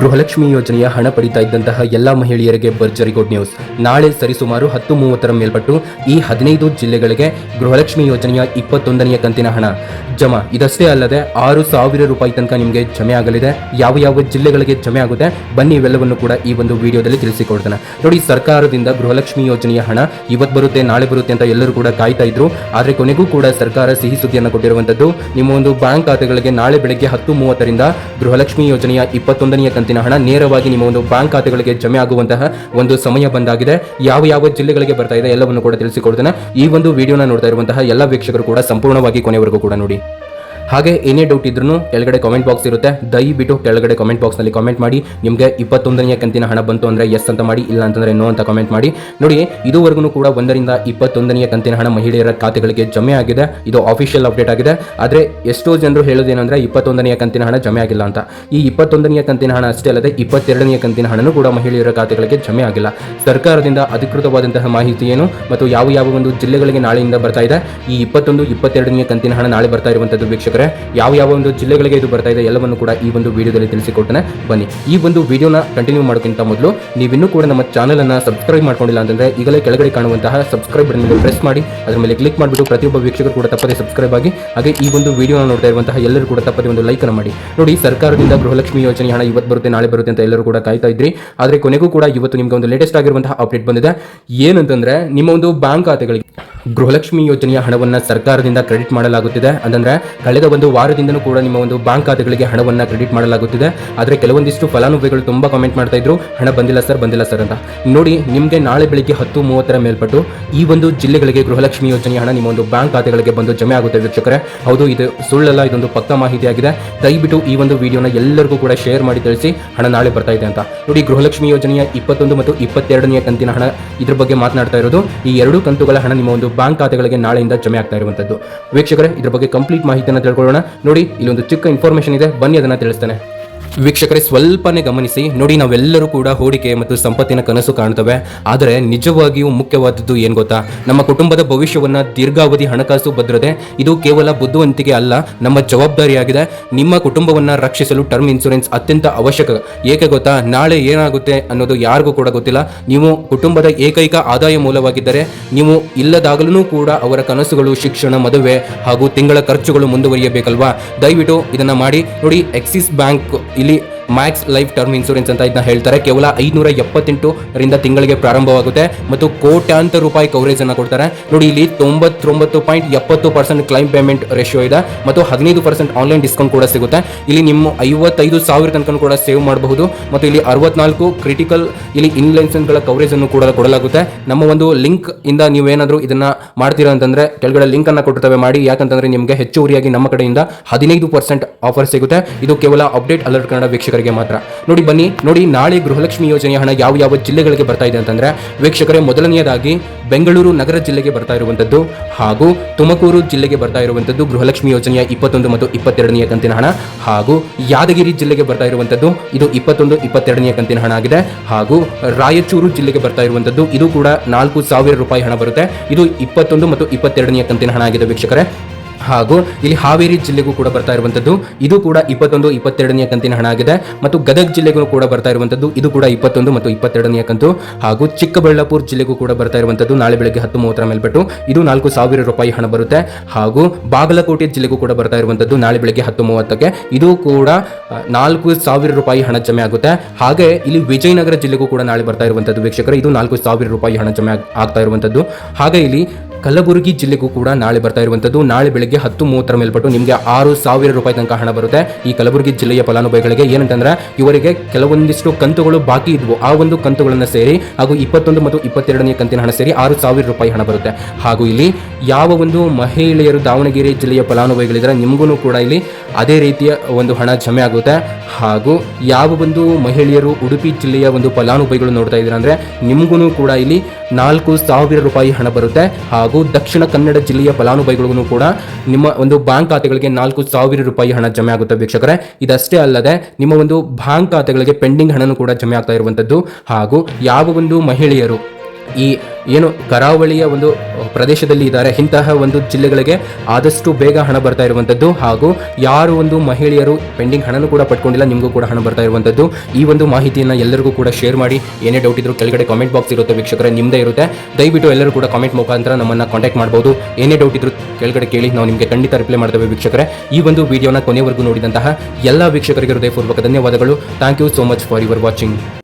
ಗೃಹಲಕ್ಷ್ಮಿ ಯೋಜನೆಯ ಹಣ ಪಡಿತಾ ಇದ್ದಂತಹ ಎಲ್ಲ ಮಹಿಳೆಯರಿಗೆ ಭರ್ಜರಿ ಗುಡ್ ನ್ಯೂಸ್. ನಾಳೆ ಸರಿಸುಮಾರು ಹತ್ತು ಮೂವತ್ತರ ಮೇಲ್ಪಟ್ಟು ಈ ಹದಿನೈದು ಜಿಲ್ಲೆಗಳಿಗೆ ಗೃಹಲಕ್ಷ್ಮಿ ಯೋಜನೆಯ ಇಪ್ಪತ್ತೊಂದನೆಯ ಕಂತಿನ ಹಣ. ಜಮಾ, ಇದಷ್ಟೇ ಅಲ್ಲದೆ ಆರು ಸಾವಿರ ರೂಪಾಯಿ ತನಕ ನಿಮಗೆ ಜಮೆ ಆಗಲಿದೆ. ಯಾವ ಯಾವ ಜಿಲ್ಲೆಗಳಿಗೆ ಜಮೆ ಆಗುತ್ತೆ ಬನ್ನಿ ಇವೆಲ್ಲವನ್ನು ಕೂಡ ಈ ಒಂದು ವಿಡಿಯೋದಲ್ಲಿ ತಿಳಿಸಿಕೊಡ್ತೇನೆ. ನೋಡಿ, ಸರ್ಕಾರದಿಂದ ಗೃಹಲಕ್ಷ್ಮಿ ಯೋಜನೆಯ ಹಣ ಇವತ್ತು ಬರುತ್ತೆ, ನಾಳೆ ಬರುತ್ತೆ ಅಂತ ಎಲ್ಲರೂ ಕೂಡ ಕಾಯ್ತಾ ಇದ್ರು. ಆದರೆ ಕೊನೆಗೂ ಕೂಡ ಸರ್ಕಾರ ಸಿಹಿ ಸುದ್ದಿಯನ್ನು ಕೊಟ್ಟಿರುವಂತದ್ದು, ನಿಮ್ಮ ಒಂದು ಬ್ಯಾಂಕ್ ಖಾತೆಗಳಿಗೆ ನಾಳೆ ಬೆಳಗ್ಗೆ ಹತ್ತು ಮೂವತ್ತರಿಂದ ಗೃಹಲಕ್ಷ್ಮಿ ಯೋಜನೆಯ ಇಪ್ಪತ್ತೊಂದನೆಯ ಕಂತಿನ ಹಣ ನೇರವಾಗಿ ನಿಮ್ಮ ಒಂದು ಬ್ಯಾಂಕ್ ಖಾತೆಗಳಿಗೆ ಜಮೆ ಆಗುವಂತಹ ಒಂದು ಸಮಯ ಬಂದಾಗಿದೆ. ಯಾವ ಯಾವ ಜಿಲ್ಲೆಗಳಿಗೆ ಬರ್ತಾ ಇದೆ ಎಲ್ಲವನ್ನು ಕೂಡ ತಿಳಿಸಿಕೊಡ್ತೇನೆ. ಈ ಒಂದು ವಿಡಿಯೋನ ನೋಡ್ತಾ ಇರುವಂತಹ ಎಲ್ಲ ವೀಕ್ಷಕರು ಕೂಡ ಸಂಪೂರ್ಣವಾಗಿ ಕೊನೆವರೆಗೂ ಕೂಡ ನೋಡಿ. ಹಾಗೆ ಏನೇ ಡೌಟ್ ಇದ್ರೂ ಕೆಳಗಡೆ ಕಾಮೆಂಟ್ ಬಾಕ್ಸ್ ಇರುತ್ತೆ. ದಯವಿಟ್ಟು ಕೆಳಗಡೆ ಕಾಮೆಂಟ್ ಬಾಕ್ಸ್ನಲ್ಲಿ ಕಾಮೆಂಟ್ ಮಾಡಿ. ನಿಮಗೆ ಇಪ್ಪತ್ತೊಂದನೆಯ ಕಂತಿನ ಹಣ ಬಂತು ಅಂದರೆ ಎಸ್ ಅಂತ ಮಾಡಿ, ಇಲ್ಲ ಅಂತಂದರೆ ನೋ ಅಂತ ಕಾಮೆಂಟ್ ಮಾಡಿ. ನೋಡಿ ಇದುವರೆಗೂ ಕೂಡ ಒಂದರಿಂದ ಇಪ್ಪತ್ತೊಂದನೆಯ ಕಂತಿನ ಹಣ ಮಹಿಳೆಯರ ಖಾತೆಗಳಿಗೆ ಜಮೆ ಆಗಿದೆ. ಇದು ಆಫಿಷಿಯಲ್ ಅಪ್ಡೇಟ್ ಆಗಿದೆ. ಆದರೆ ಎಷ್ಟೋ ಜನರು ಹೇಳೋದೇನೆಂದರೆ ಇಪ್ಪತ್ತೊಂದನೆಯ ಕಂತಿನ ಹಣ ಜಮೆ ಆಗಿಲ್ಲ ಅಂತ. ಈ ಇಪ್ಪತ್ತೊಂದನೆಯ ಕಂತಿನ ಹಣ ಅಷ್ಟೇ ಅಲ್ಲದೆ ಇಪ್ಪತ್ತೆರಡನೆಯ ಕಂತಿನ ಹಣನೂ ಕೂಡ ಮಹಿಳೆಯರ ಖಾತೆಗಳಿಗೆ ಜಮೆ ಆಗಿಲ್ಲ. ಸರ್ಕಾರದಿಂದ ಅಧಿಕೃತವಾದಂತಹ ಮಾಹಿತಿ ಏನು ಮತ್ತು ಯಾವ ಯಾವ ಒಂದು ಜಿಲ್ಲೆಗಳಿಗೆ ನಾಳೆಯಿಂದ ಬರ್ತಾ ಇದೆ. ಈ ಇಪ್ಪತ್ತೊಂದು, ಇಪ್ಪತ್ತೆರಡನೆಯ ಕಂತಿನ ಹಣ ನಾಳೆ ಬರ್ತಾ ಇರುವಂತದ್ದು ವೀಕ್ಷಕರೇ. ಯಾವ ಯಾವ ಒಂದು ಜಿಲ್ಲೆಗಳಿಗೆ ಇದು ಬರ್ತಾ ಇದೆ ಎಲ್ಲವನ್ನು ಕೂಡ ಈ ಒಂದು ವಿಡಿಯೋದಲ್ಲಿ ತಿಳಿಸಿಕೊಡ್ತೇನೆ. ಬನ್ನಿ, ಈ ಒಂದು ವಿಡಿಯೋನ ಕಂಟಿನ್ಯೂ ಮಾಡೋಕ್ಕಿಂತ ಮೊದಲು ನೀವಿನ್ನೂ ಕೂಡ ನಮ್ಮ ಚಾನಲ್ ಅನ್ನ ಸಬ್ಸ್ಕ್ರೈಬ್ ಮಾಡ್ಕೊಂಡಿಲ್ಲ ಅಂತಂದ್ರೆ ಈಗಲೇ ಕೆಳಗಡೆ ಕಾಣುವಂತಹ ಸಬ್ಸ್ಕ್ರೈಬ್ ಬಟನ್ ಮೇಲೆ ಪ್ರೆಸ್ ಮಾಡಿ, ಅದರ ಮೇಲೆ ಕ್ಲಿಕ್ ಮಾಡಿಬಿಟ್ಟು ಪ್ರತಿಯೊಬ್ಬ ವೀಕ್ಷಕರು ಕೂಡ ತಪ್ಪದೆ ಸಬ್ಸ್ಕ್ರೈಬ್ ಆಗಿ, ಹಾಗೆ ಈ ಒಂದು ವಿಡಿಯೋನ ನೋಡ್ತಾ ಇರುವಂತಹ ಎಲ್ಲರೂ ಕೂಡ ತಪ್ಪದೆ ಒಂದು ಲೈಕ್ ಅನ್ನು ಮಾಡಿ. ನೋಡಿ, ಸರ್ಕಾರದಿಂದ ಗೃಹಲಕ್ಷ್ಮಿ ಯೋಜನೆ ಹಣ ಇವತ್ತು ಬರುತ್ತೆ, ನಾಳೆ ಬರುತ್ತೆ ಅಂತ ಎಲ್ಲರೂ ಕೂಡ ಕಾಯ್ತಾ ಇದ್ರಿ. ಆದರೆ ಕೊನೆಗೂ ಕೂಡ ಇವತ್ತು ನಿಮಗೆ ಒಂದು ಲೇಟೆಸ್ಟ್ ಆಗಿರುವಂತಹ ಅಪ್ಡೇಟ್ ಬಂದಿದೆ. ಏನಂತಂದ್ರೆ, ನಿಮ್ಮ ಒಂದು ಬ್ಯಾಂಕ್ ಖಾತೆಗಳಿಗೆ ಗೃಹಲಕ್ಷ್ಮಿ ಯೋಜನೆಯ ಹಣವನ್ನು ಸರ್ಕಾರದಿಂದ ಕ್ರೆಡಿಟ್ ಮಾಡಲಾಗುತ್ತಿದೆ. ಅಂತಂದ್ರೆ ಕಳೆದ ಒಂದು ವಾರದಿಂದನೂ ಕೂಡ ನಿಮ್ಮ ಒಂದು ಬ್ಯಾಂಕ್ ಖಾತೆಗಳಿಗೆ ಹಣವನ್ನು ಕ್ರೆಡಿಟ್ ಮಾಡಲಾಗುತ್ತಿದೆ. ಆದರೆ ಕೆಲವೊಂದಿಷ್ಟು ಫಲಾನುಭವಿಗಳು ತುಂಬಾ ಕಾಮೆಂಟ್ ಮಾಡ್ತಾ ಇದ್ರು, ಹಣ ಬಂದಿಲ್ಲ ಸರ್ ಬಂದಿಲ್ಲ ಸರ್ ಅಂತ. ನೋಡಿ, ನಿಮಗೆ ನಾಳೆ ಬೆಳಿಗ್ಗೆ ಹತ್ತು ಮೂವತ್ತರ ಮೇಲ್ಪಟ್ಟು ಈ ಒಂದು ಜಿಲ್ಲೆಗಳಿಗೆ ಗೃಹಲಕ್ಷ್ಮಿ ಯೋಜನೆಯ ಹಣ ನಿಮ್ಮ ಒಂದು ಬ್ಯಾಂಕ್ ಖಾತೆಗಳಿಗೆ ಬಂದು ಜಮೆ ಆಗುತ್ತೆ ವೀಕ್ಷಕರೇ. ಹೌದು, ಇದು ಸುಳ್ಳಲ್ಲ, ಇದೊಂದು ಪಕ್ಕ ಮಾಹಿತಿ ಆಗಿದೆ. ದಯವಿಟ್ಟು ಈ ಒಂದು ವಿಡಿಯೋನ ಎಲ್ಲರಿಗೂ ಕೂಡ ಶೇರ್ ಮಾಡಿ ತಿಳಿಸಿ ಹಣ ನಾಳೆ ಬರ್ತಾ ಇದೆ ಅಂತ. ನೋಡಿ, ಗೃಹಲಕ್ಷ್ಮಿ ಯೋಜನೆಯ ಇಪ್ಪತ್ತೊಂದು ಮತ್ತು ಇಪ್ಪತ್ತೆರಡನೆಯ ಕಂತಿನ ಹಣ ಇದ್ರ ಬಗ್ಗೆ ಮಾತನಾಡ್ತಾ ಇರೋದು. ಈ ಎರಡು ಕಂತುಗಳ ಹಣ ನಿಮ್ಮ ಒಂದು ಬ್ಯಾಂಕ್ ಖಾತೆಗಳಿಗೆ ನಾಳೆಯಿಂದ ಜಮೆ ಆಗ್ತಾ ಇರುವಂತದ್ದು. ವೀಕ್ಷಕರೇ, ಇದರ ಬಗ್ಗೆ ಕಂಪ್ಲೀಟ್ ಮಾಹಿತಿಯನ್ನು ತಿಳ್ಕೊಳ್ಳೋಣ. ನೋಡಿ ಇಲ್ಲೊಂದು ಚಿಕ್ಕ ಇನ್ಫಾರ್ಮೇಶನ್ ಇದೆ. ಬನ್ನಿ, ಅದನ್ನ ತಿಳಿಸ್ತೇನೆ. ವೀಕ್ಷಕರೇ, ಸ್ವಲ್ಪನೇ ಗಮನಿಸಿ, ನೋಡಿ ನಾವೆಲ್ಲರೂ ಕೂಡ ಹೂಡಿಕೆ ಮತ್ತು ಸಂಪತ್ತಿನ ಕನಸು ಕಾಣ್ತವೆ. ಆದರೆ ನಿಜವಾಗಿಯೂ ಮುಖ್ಯವಾದದ್ದು ಏನು ಗೊತ್ತಾ? ನಮ್ಮ ಕುಟುಂಬದ ಭವಿಷ್ಯವನ್ನ ದೀರ್ಘಾವಧಿ ಹಣಕಾಸು ಭದ್ರತೆ, ಇದು ಕೇವಲ ಬುದ್ಧಿವಂತಿಕೆ ಅಲ್ಲ, ನಮ್ಮ ಜವಾಬ್ದಾರಿಯಾಗಿದೆ. ನಿಮ್ಮ ಕುಟುಂಬವನ್ನ ರಕ್ಷಿಸಲು ಟರ್ಮ್ ಇನ್ಸೂರೆನ್ಸ್ ಅತ್ಯಂತ ಅವಶ್ಯಕ. ಏಕೆ ಗೊತ್ತಾ? ನಾಳೆ ಏನಾಗುತ್ತೆ ಅನ್ನೋದು ಯಾರಿಗೂ ಕೂಡ ಗೊತ್ತಿಲ್ಲ. ನೀವು ಕುಟುಂಬದ ಏಕೈಕ ಆದಾಯ ಮೂಲವಾಗಿದ್ದರೆ, ನೀವು ಇಲ್ಲದಾಗಲೂ ಕೂಡ ಅವರ ಕನಸುಗಳು, ಶಿಕ್ಷಣ, ಮದುವೆ ಹಾಗೂ ತಿಂಗಳ ಖರ್ಚುಗಳು ಮುಂದುವರಿಯಬೇಕಲ್ವಾ? ದಯವಿಟ್ಟು ಇದನ್ನ ಮಾಡಿ. ನೋಡಿ ಎಕ್ಸಿಸ್ ಬ್ಯಾಂಕ್ ಇಲ್ಲಿ ಮ್ಯಾಕ್ಸ್ ಲೈಫ್ ಟರ್ಮ್ ಇನ್ಸೂರೆನ್ಸ್ ಅಂತ ಇದನ್ನ ಹೇಳ್ತಾರೆ. ಕೇವಲ ಐನೂರ ಎಪ್ಪತ್ತೆಂಟು ರಿಂದ ತಿಂಗಳಿಗೆ ಪ್ರಾರಂಭವಾಗುತ್ತೆ ಮತ್ತು ಕೋಟ್ಯಾಂತರ ರೂಪಾಯಿ ಕವರೇಜ್ ಅನ್ನ ಕೊಡ್ತಾರೆ. ನೋಡಿ, ಇಲ್ಲಿ ತೊಂಬತ್ತೊಂಬತ್ತು ಪಾಯಿಂಟ್ ಎಪ್ಪತ್ತು ಪರ್ಸೆಂಟ್ ಕ್ಲೈಮ್ ಪೇಮೆಂಟ್ ರೇಷಿಯೋ ಇದೆ ಮತ್ತು ಹದಿನೈದು ಪರ್ಸೆಂಟ್ ಆನ್ಲೈನ್ ಡಿಸ್ಕೌಂಟ್ ಕೂಡ ಸಿಗುತ್ತೆ. ಇಲ್ಲಿ ನಿಮ್ಮ ಐವತ್ತೈದು ಸಾವಿರ ತನಕ ಕೂಡ ಸೇವ್ ಮಾಡಬಹುದು ಮತ್ತು ಇಲ್ಲಿ ಅರವತ್ನಾಲ್ಕು ಕ್ರಿಟಿಕಲ್ ಇಲ್ಲಿ ಇನ್ಲೆನ್ಸ್ಗಳ ಕವರೇಜ್ ಅನ್ನು ಕೂಡ ಕೊಡಲಾಗುತ್ತೆ. ನಮ್ಮ ಒಂದು ಲಿಂಕ್ ಇಂದ ನೀವೇನಾದರೂ ಇದನ್ನ ಮಾಡ್ತೀರಾ ಅಂತಂದ್ರೆ ಕೆಳಗಡೆ ಲಿಂಕ್ ಅನ್ನ ಕೊಟ್ಟಿರ್ತವೆ ಮಾಡಿ. ಯಾಕಂತಂದ್ರೆ ನಿಮಗೆ ಹೆಚ್ಚುವರಿಯಾಗಿ ನಮ್ಮ ಕಡೆಯಿಂದ ಹದಿನೈದು ಪರ್ಸೆಂಟ್ ಆಫರ್ ಸಿಗುತ್ತೆ. ಇದು ಕೇವಲ ಅಪ್ಡೇಟ್ ಅಲರ್ಟ್ ಕನ್ನಡ ವೀಕ್ಷಕರಿಗೆ ಮಾತ್ರ. ನೋಡಿ ಬನ್ನಿ, ನೋಡಿ ನಾಳೆ ಗೃಹಲಕ್ಷ್ಮಿ ಯೋಜನೆಯ ಹಣ ಯಾವ ಯಾವ ಜಿಲ್ಲೆಗಳಿಗೆ ಬರ್ತಾ ಇದೆ ಅಂತಂದ್ರೆ, ವೀಕ್ಷಕರೇ ಮೊದಲನೆಯದಾಗಿ ಬೆಂಗಳೂರು ನಗರ ಜಿಲ್ಲೆಗೆ ಬರ್ತಾ ಇರುವಂತದ್ದು ಹಾಗೂ ತುಮಕೂರು ಜಿಲ್ಲೆಗೆ ಬರ್ತಾ ಇರುವಂತದ್ದು ಗೃಹಲಕ್ಷ್ಮಿ ಯೋಜನೆಯ ಇಪ್ಪತ್ತೊಂದು ಮತ್ತು ಇಪ್ಪತ್ತೆರಡನೆಯ ಕಂತಿನ ಹಣ ಹಾಗೂ ಯಾದಗಿರಿ ಜಿಲ್ಲೆಗೆ ಬರ್ತಾ ಇರುವಂತದ್ದು ಇದು ಇಪ್ಪತ್ತೊಂದು, ಇಪ್ಪತ್ತೆರಡನೆಯ ಕಂತಿನ ಹಣ ಆಗಿದೆ ಹಾಗೂ ರಾಯಚೂರು ಜಿಲ್ಲೆಗೆ ಬರ್ತಾ ಇರುವಂತದ್ದು ಇದು ಕೂಡ ನಾಲ್ಕು ಸಾವಿರ ರೂಪಾಯಿ ಹಣ ಬರುತ್ತೆ. ಇದು ಇಪ್ಪತ್ತೊಂದು ಮತ್ತು ಇಪ್ಪತ್ತೆರಡನೆಯ ಕಂತಿನ ಹಣ ಆಗಿದೆ ವೀಕ್ಷಕರೇ. ಹಾಗೂ ಇಲ್ಲಿ ಹಾವೇರಿ ಜಿಲ್ಲೆಗೂ ಕೂಡ ಬರ್ತಾ ಇರುವಂತದ್ದು. ಇದು ಕೂಡ ಇಪ್ಪತ್ತೊಂದು, ಇಪ್ಪತ್ತೆರಡನೆಯ ಕಂತಿನ ಹಣ ಆಗಿದೆ. ಮತ್ತು ಗದಗ ಜಿಲ್ಲೆಗೂ ಕೂಡ ಬರ್ತಾ ಇರುವಂತದ್ದು. ಇದು ಕೂಡ ಇಪ್ಪತ್ತೊಂದು ಮತ್ತು ಇಪ್ಪತ್ತೆರಡನೆಯ ಕಂತು. ಹಾಗೂ ಚಿಕ್ಕಬಳ್ಳಾಪುರ ಜಿಲ್ಲೆಗೂ ಕೂಡ ಬರ್ತಾ ಇರುವಂತದ್ದು. ನಾಳೆ ಬೆಳಗ್ಗೆ ಹತ್ತು ಮೂವತ್ತರ ಮೇಲ್ಪಟ್ಟು. ಇದು ನಾಲ್ಕು ಸಾವಿರ ರೂಪಾಯಿ ಹಣ ಬರುತ್ತೆ. ಹಾಗೂ ಬಾಗಲಕೋಟೆ ಜಿಲ್ಲೆಗೂ ಕೂಡ ಬರ್ತಾ ಇರುವಂತದ್ದು. ನಾಳೆ ಬೆಳಗ್ಗೆ ಹತ್ತು ಮೂವತ್ತಕ್ಕೆ. ಇದು ಕೂಡ ನಾಲ್ಕು ಸಾವಿರ ರೂಪಾಯಿ ಹಣ ಜಮೆ ಆಗುತ್ತೆ. ಹಾಗೆ ಇಲ್ಲಿ ವಿಜಯನಗರ ಜಿಲ್ಲೆಗೂ ಕೂಡ ನಾಳೆ ಬರ್ತಾ ಇರುವಂತದ್ದು. ವೀಕ್ಷಕರು, ಇದು ನಾಲ್ಕು ಸಾವಿರ ರೂಪಾಯಿ ಹಣ ಜಮೆ ಆಗ್- ಆಗ್ತಾ ಇರುವಂತದ್ದು. ಹಾಗೆ ಇಲ್ಲಿ ಕಲಬುರಗಿ ಜಿಲ್ಲೆಗೂ ಕೂಡ ನಾಳೆ ಬರ್ತಾ ಇರುವಂತದ್ದು. ನಾಳೆ ಬೆಳಗ್ಗೆ ಹತ್ತು ಮೂವತ್ತರ ಮೇಲ್ಪಟ್ಟು ನಿಮಗೆ ಆರು ಸಾವಿರ ರೂಪಾಯಿ ತನಕ ಹಣ ಬರುತ್ತೆ. ಈ ಕಲಬುರಗಿ ಜಿಲ್ಲೆಯ ಫಲಾನುಭವಿಗಳಿಗೆ ಏನಂತಂದ್ರೆ, ಇವರಿಗೆ ಕೆಲವೊಂದಿಷ್ಟು ಕಂತುಗಳು ಬಾಕಿ ಇದ್ವು. ಆ ಒಂದು ಕಂತುಗಳನ್ನು ಸೇರಿ ಹಾಗೂ ಇಪ್ಪತ್ತೊಂದು ಮತ್ತು ಇಪ್ಪತ್ತೆರಡನೇ ಕಂತಿನ ಹಣ ಸೇರಿ ಆರು ಸಾವಿರ ರೂಪಾಯಿ ಹಣ ಬರುತ್ತೆ. ಹಾಗೂ ಇಲ್ಲಿ ಯಾವ ಒಂದು ಮಹಿಳೆಯರು ದಾವಣಗೆರೆ ಜಿಲ್ಲೆಯ ಫಲಾನುಭವಿಗಳಿದ್ರೆ ನಿಮಗೂ ಕೂಡ ಇಲ್ಲಿ ಅದೇ ರೀತಿಯ ಒಂದು ಹಣ ಜಮೆ ಆಗುತ್ತೆ. ಹಾಗೂ ಯಾವ ಒಂದು ಮಹಿಳೆಯರು ಉಡುಪಿ ಜಿಲ್ಲೆಯ ಒಂದು ಫಲಾನುಭವಿಗಳು ನೋಡ್ತಾ ಇದ್ದೀರಾ ಅಂದ್ರೆ ನಿಮಗೂ ಕೂಡ ಇಲ್ಲಿ ನಾಲ್ಕು ಸಾವಿರ ರೂಪಾಯಿ ಹಣ ಬರುತ್ತೆ. ಹಾಗೂ ದಕ್ಷಿಣ ಕನ್ನಡ ಜಿಲ್ಲೆಯ ಫಲಾನುಭವಿಗಳಿಗೂ ಕೂಡ ನಿಮ್ಮ ಒಂದು ಬ್ಯಾಂಕ್ ಖಾತೆಗಳಿಗೆ ನಾಲ್ಕು ಸಾವಿರ ರೂಪಾಯಿ ಹಣ ಜಮೆ ಆಗುತ್ತೆ ವೀಕ್ಷಕರೇ. ಇದಷ್ಟೇ ಅಲ್ಲದೆ ನಿಮ್ಮ ಒಂದು ಬ್ಯಾಂಕ್ ಖಾತೆಗಳಿಗೆ ಪೆಂಡಿಂಗ್ ಹಣನೂ ಕೂಡ ಜಮೆ ಆಗ್ತಾ ಇರುವಂಥದ್ದು ಹಾಗೂ ಯಾವ ಒಂದು ಮಹಿಳೆಯರು ಈ ಏನು ಕರಾವಳಿಯ ಒಂದು ಪ್ರದೇಶದಲ್ಲಿ ಇದ್ದಾರೆ. ಇಂತಹ ಒಂದು ಜಿಲ್ಲೆಗಳಿಗೆ ಆದಷ್ಟು ಬೇಗ ಹಣ ಬರ್ತಾ ಇರುವಂಥದ್ದು ಹಾಗೂ ಯಾರು ಒಂದು ಮಹಿಳೆಯರು ಪೆಂಡಿಂಗ್ ಹಣನೂ ಕೂಡ ಪಡ್ಕೊಂಡಿಲ್ಲ, ನಿಮಗೂ ಕೂಡ ಹಣ ಬರ್ತಾ ಇರುವಂಥದ್ದು ಈ ಒಂದು ಮಾಹಿತಿಯನ್ನು ಎಲ್ಲರಿಗೂ ಕೂಡ ಶೇರ್ ಮಾಡಿ. ಏನೇ ಡೌಟ್ ಇದ್ರು ಕೆಳಗಡೆ ಕಾಮೆಂಟ್ ಬಾಕ್ಸ್ ಇರುತ್ತೆ ವೀಕ್ಷಕರ ನಿಮ್ಮದೇ ಇರುತ್ತೆ. ದಯವಿಟ್ಟು ಎಲ್ಲರೂ ಕೂಡ ಕಾಮೆಂಟ್ ಮುಖಾಂತರ ನಮ್ಮನ್ನು ಕಾಂಟ್ಯಾಕ್ಟ್ ಮಾಡ್ಬೋದು. ಏನೇ ಡೌಟ್ ಇದ್ರು ಕೆಳಗಡೆ ಕೇಳಿ, ನಾವು ನಿಮಗೆ ಖಂಡಿತ ರಿಪ್ಲೈ ಮಾಡ್ತೇವೆ ವೀಕ್ಷಕರೇ. ಈ ಒಂದು ವಿಡಿಯೋನ ಕೊನೆವರೆಗೂ ನೋಡಿದಂತಹ ಎಲ್ಲ ವೀಕ್ಷಕರಿಗೆ ಹೃದಯಪೂರ್ವಕ ಧನ್ಯವಾದಗಳು. Thank you so much for your watching